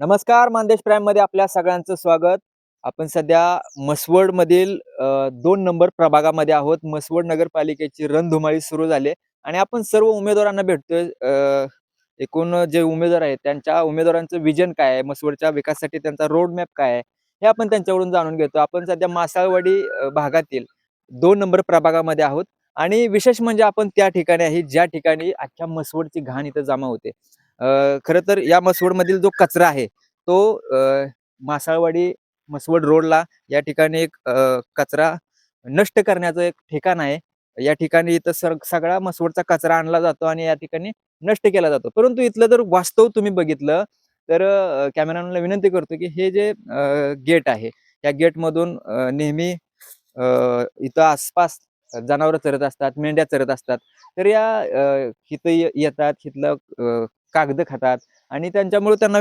नमस्कार मानदेश प्राईममध्ये आपल्या सगळ्यांचं स्वागत. आपण सध्या मसवड मधील दोन नंबर प्रभागामध्ये आहोत. मसवड नगरपालिकेची रणधुमाळी सुरू झाली आणि आपण सर्व उमेदवारांना भेटतोय. अ, एकूण जे उमेदवार आहेत त्यांच्या उमेदवारांचं विजन काय आहे? मसवडच्या विकासासाठी त्यांचा रोड मॅप काय आहे? हे आपण त्यांच्याकडून जाणून घेतो. आपण सध्या मासाळवाडी भागातील दोन नंबर प्रभागामध्ये आहोत. आणि विशेष म्हणजे आपण त्या ठिकाणी आहे ज्या ठिकाणी अख्ख्या मसवडची घाण इथं जमा होते. खर तर या मसवडमधील जो कचरा आहे तो अ, मासाळवाडी मसवड रोडला या ठिकाणी एक कचरा नष्ट करण्याचं एक ठिकाण आहे. या ठिकाणी इथं सर सगळा मसवडचा कचरा आणला जातो आणि या ठिकाणी नष्ट केला जातो. परंतु इथलं जर वास्तव तुम्ही बघितलं तर कॅमेरामॅनला विनंती करतो की हे जे गेट आहे या गेटमधून नेहमी अ, इथं आसपास जनावरं चरत असतात मेंढ्या चरत असतात. तर या इथं येतात इथलं कागद खातात आणि त्यांच्यामुळे त्यांना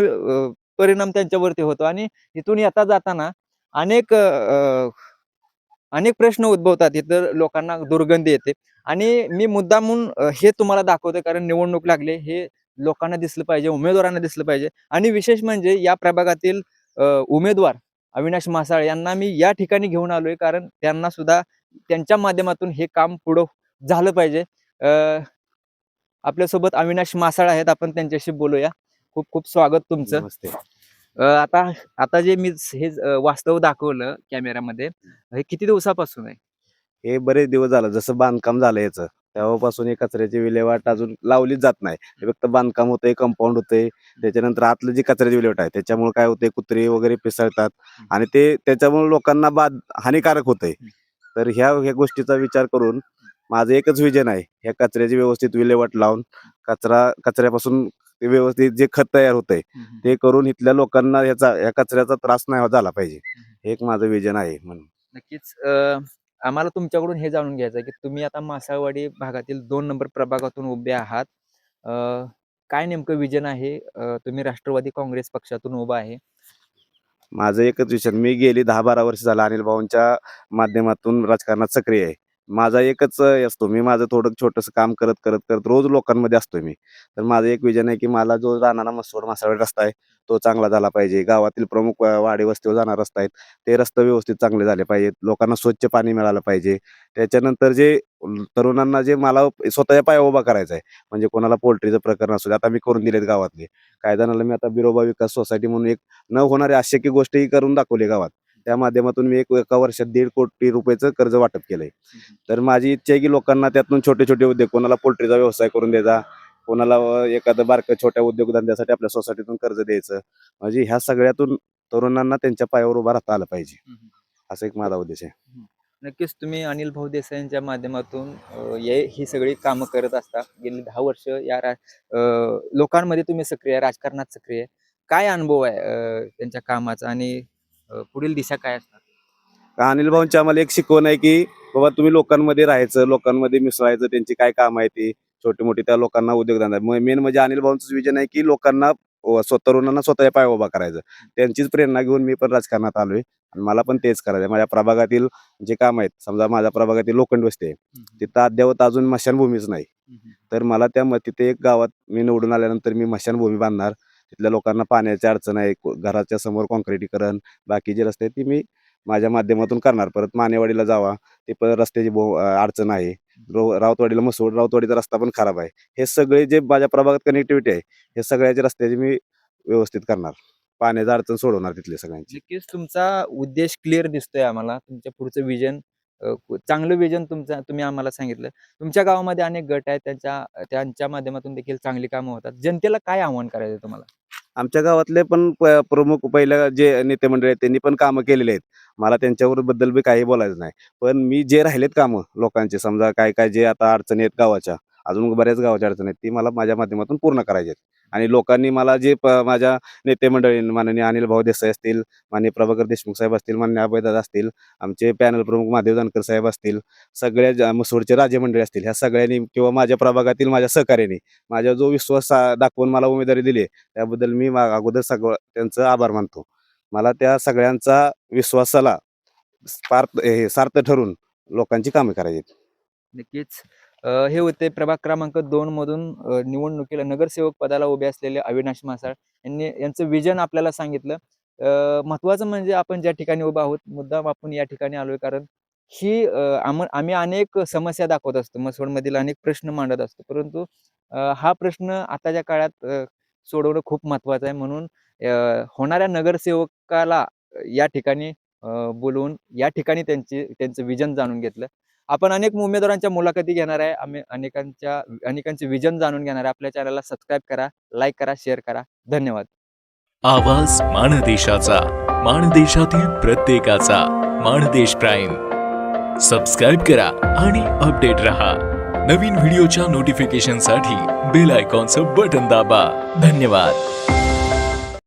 परिणाम त्यांच्यावरती होतो. आणि इथून येता जाताना अनेक अ, अनेक प्रश्न उद्भवतात इथं लोकांना दुर्गंधी येते. आणि मी मुद्दा म्हणून हे तुम्हाला दाखवतो कारण निवडणूक लागले हे लोकांना दिसलं पाहिजे उमेदवारांना दिसलं पाहिजे. आणि विशेष म्हणजे या प्रभागातील उमेदवार अविनाश मासाळ यांना मी या ठिकाणी घेऊन आलोय कारण त्यांना सुद्धा त्यांच्या माध्यमातून हे काम पुढं झालं पाहिजे. आपल्यासोबत अविनाश मासाळ आहेत. आपण त्यांच्याशी बोलूया. खूप खूप स्वागत तुमचं. आता आता जे मी हे वास्तव दाखवलं कॅमेऱ्यामध्ये हे किती दिवसापासून आहे? हे बरेच दिवस झालं. जसं बांधकाम झालं याचं. तेव्हापासून हे कचऱ्याची विल्हेवाट अजून लावलीच जात नाही. फक्त बांधकाम होतंय कंपाऊंड होतंय. त्याच्यानंतर आतलं जी कचऱ्याची विल्हेवाट आहे त्याच्यामुळे काय होतंय कुत्रे वगैरे पिसळतात. आणि ते त्याच्यामुळे लोकांना बाद हानिकारक होतंय. तर ह्या ह्या गोष्टीचा विचार करून माझं एकच विजन आहे. ह्या कचऱ्याची व्यवस्थित विल्हेवाट लावून कचरा कचऱ्यापासून ते व्यवस्थित जे खत तयार होतंय ते करून इथल्या लोकांना ह्याचा ह्या कचऱ्याचा त्रास नाही झाला पाहिजे. हे एक माझं विजन आहे म्हणून. नक्कीच आम्हाला तुमच्याकडून हे जाणून घ्यायचं आहे की तुम्ही आता मासाळवाडी भागातील दोन नंबर प्रभागातून उभे आहात. काय नेमकं विजन आहे? तुम्ही राष्ट्रवादी काँग्रेस पक्षातून उभा आहे. माझं एकच विचार मी गेली दहा बारा वर्ष झालं अनिल भाऊंच्या माध्यमातून राजकारणात सक्रिय आहे. माझा एकच असतो. मी माझं थोडं छोटंसं काम करत करत करत रोज लोकांमध्ये असतो मी. तर माझं एक विजन आहे की मला जो जाणारा मसवड मासावड रस्ता आहे तो चांगला झाला पाहिजे. गावातील प्रमुख वाडी वस्तीवर जाणारा रस्ता आहेत ते रस्ते व्यवस्थित चांगले झाले पाहिजेत. लोकांना स्वच्छ पाणी मिळालं पाहिजे. त्याच्यानंतर जे तरुणांना जे मला स्वतःच्या पाया उभा करायचा आहे म्हणजे कोणाला पोल्ट्रीचं प्रकरण असू दे आता मी करून दिलेत गावातले. काय जणांना मी आता बिरोबा विकास सोसायटी म्हणून एक न होणारी अशक्य गोष्टही करून दाखवली गावात. त्या माध्यमातून मी एक एका वर्षात दीड कोटी रुपयाचं कर्ज वाटप केलंय. तर माझी इच्छा आहे की लोकांना त्यातून छोटे छोटे उद्योग कोणाला पोल्ट्रीचा व्यवसाय करून द्यायचा कोणाला एखादं बारकं छोट्या उद्योगधंद्यासाठी आपल्या सोसायटीतून कर्ज द्यायचं. म्हणजे ह्या सगळ्यातून तरुणांना त्यांच्या पायावर उभा राहता आलं पाहिजे. असा एक माझा उद्देश आहे. नक्कीच तुम्ही अनिल भाऊ देसाईंच्या माध्यमातून ये ही सगळी कामं करत असता. गेली दहा वर्ष या रा लोकांमध्ये तुम्ही सक्रिय राजकारणात सक्रिय काय अनुभव आहे त्यांच्या कामाचा? आणि पुढील दिशा काय असतात अनिल भाऊंची आम्हाला एक शिकवण आहे की बाबा तुम्ही लोकांमध्ये राहायचं लोकांमध्ये मिसळायचं त्यांची काय काम आहे ती छोटी मोठी त्या लोकांना उद्योगधंदा मेन म्हणजे अनिल भाऊंचं विजन आहे की लोकांना व स्व- तरुणांना स्वतःच्या पाय उभा करायचं. त्यांचीच प्रेरणा घेऊन मी पण राजकारणात आलोय आणि मला पण तेच करायचं. माझ्या प्रभागातील जे काम आहेत समजा माझ्या प्रभागातील लोखंड वस्ती आहे तिथं अद्यावत अजून मशानभूमीच नाही. तर मला त्या म- तिथे एक गावात मी निवडून आल्यानंतर मी मशानभूमी बांधणार. तिथल्या लोकांना पाण्याची अडचण आहे घराच्या समोर कॉन्क्रिटीकरण बाकी जे रस्ते ती मी माझ्या माध्यमातून करणार. परत मानेवाडीला जावा ते पण रस्त्याची बहु अडचण आहे. रो राऊतवाडीला मसूड राऊतवाडीचा रस्ता पण खराब आहे. हे सगळे जे माझ्या प्रभागात कनेक्टिव्हिटी आहे हे सगळ्याचे रस्त्याची मी व्यवस्थित करणार. पाण्याचा अडचण सोडवणार तिथले सगळ्यांची. नक्कीच तुमचा उद्देश क्लिअर दिसतोय आम्हाला. तुमच्या पुढचं विजन चांगलं विजन तुमचं तुम्ही आम्हाला सांगितलं. तुमच्या गावामध्ये अनेक गट आहेत त्यांच्या त्यांच्या माध्यमातून देखील चांगली कामं होतात. जनतेला काय आव्हान करायचं तुम्हाला? आमच्या गावातले पण प्रमुख पहिलं जे नेते मंडळी आहेत त्यांनी पण कामं केलेली आहेत. मला त्यांच्यावर बद्दल बी काही बोलायचं नाही. पण मी जे राहिलेत कामं लोकांचे समजा काय काय जे आता अडचणी आहेत गावाच्या अजून बऱ्याच गावाच्या अडचणी आहेत ती मला माझ्या माध्यमातून पूर्ण करायची आहेत. आणि लोकांनी मला जे माझ्या नेते मंडळी माननीय अनिल भाऊ देसाई असतील माननीय प्रभाकर देशमुख साहेब असतील माननीय अभयदादा असतील आमचे पॅनल प्रमुख महादेव जानकर साहेब असतील सगळ्या मसूरचे राजे मंडळी असतील ह्या सगळ्यांनी किंवा माझ्या प्रभागातील माझ्या सहकार्याने माझ्या जो विश्वास दाखवून मला उमेदवारी दिली त्याबद्दल मी अगोदर सगळं त्यांचं आभार मानतो. मला त्या सगळ्यांचा विश्वासाला पार्थ हे सार्थ ठरून लोकांची कामे करायची नक्कीच. हे होते प्रभाग क्रमांक दोन मधून निवडणुकीला नगरसेवक पदाला उभे असलेले अविनाश मासाळ यांनी यांचं विजन आपल्याला सांगितलं. महत्वाचं म्हणजे आपण ज्या ठिकाणी उभा आहोत मुद्दाम आपण या ठिकाणी आलोय. कारण ही आम आम्ही अनेक समस्या दाखवत असतो. मसवडमधील अनेक प्रश्न मांडत असतो. परंतु हा प्रश्न आताच्या काळात सोडवणं खूप महत्वाचं आहे. म्हणून होणाऱ्या नगरसेवकाला या ठिकाणी बोलवून या ठिकाणी त्यांची त्यांचं विजन जाणून घेतलं. आपण अनेक उमेदवारांच्या मुलाखती घेणार आहे. आम्ही अनेकांच्या अनेकांचे विजन जाणून घेणार आहे. आपल्या चॅनलला सबस्क्राईब करा लाईक करा शेअर करा. धन्यवाद. आवाज माणदेशाचा माणदेशातील प्रत्येकाचा मानदेश प्राईम. सबस्क्राईब करा आणि अपडेट रहा. नवीन व्हिडिओच्या नोटिफिकेशनसाठी बेल आयकॉनचं बटन दाबा. धन्यवाद.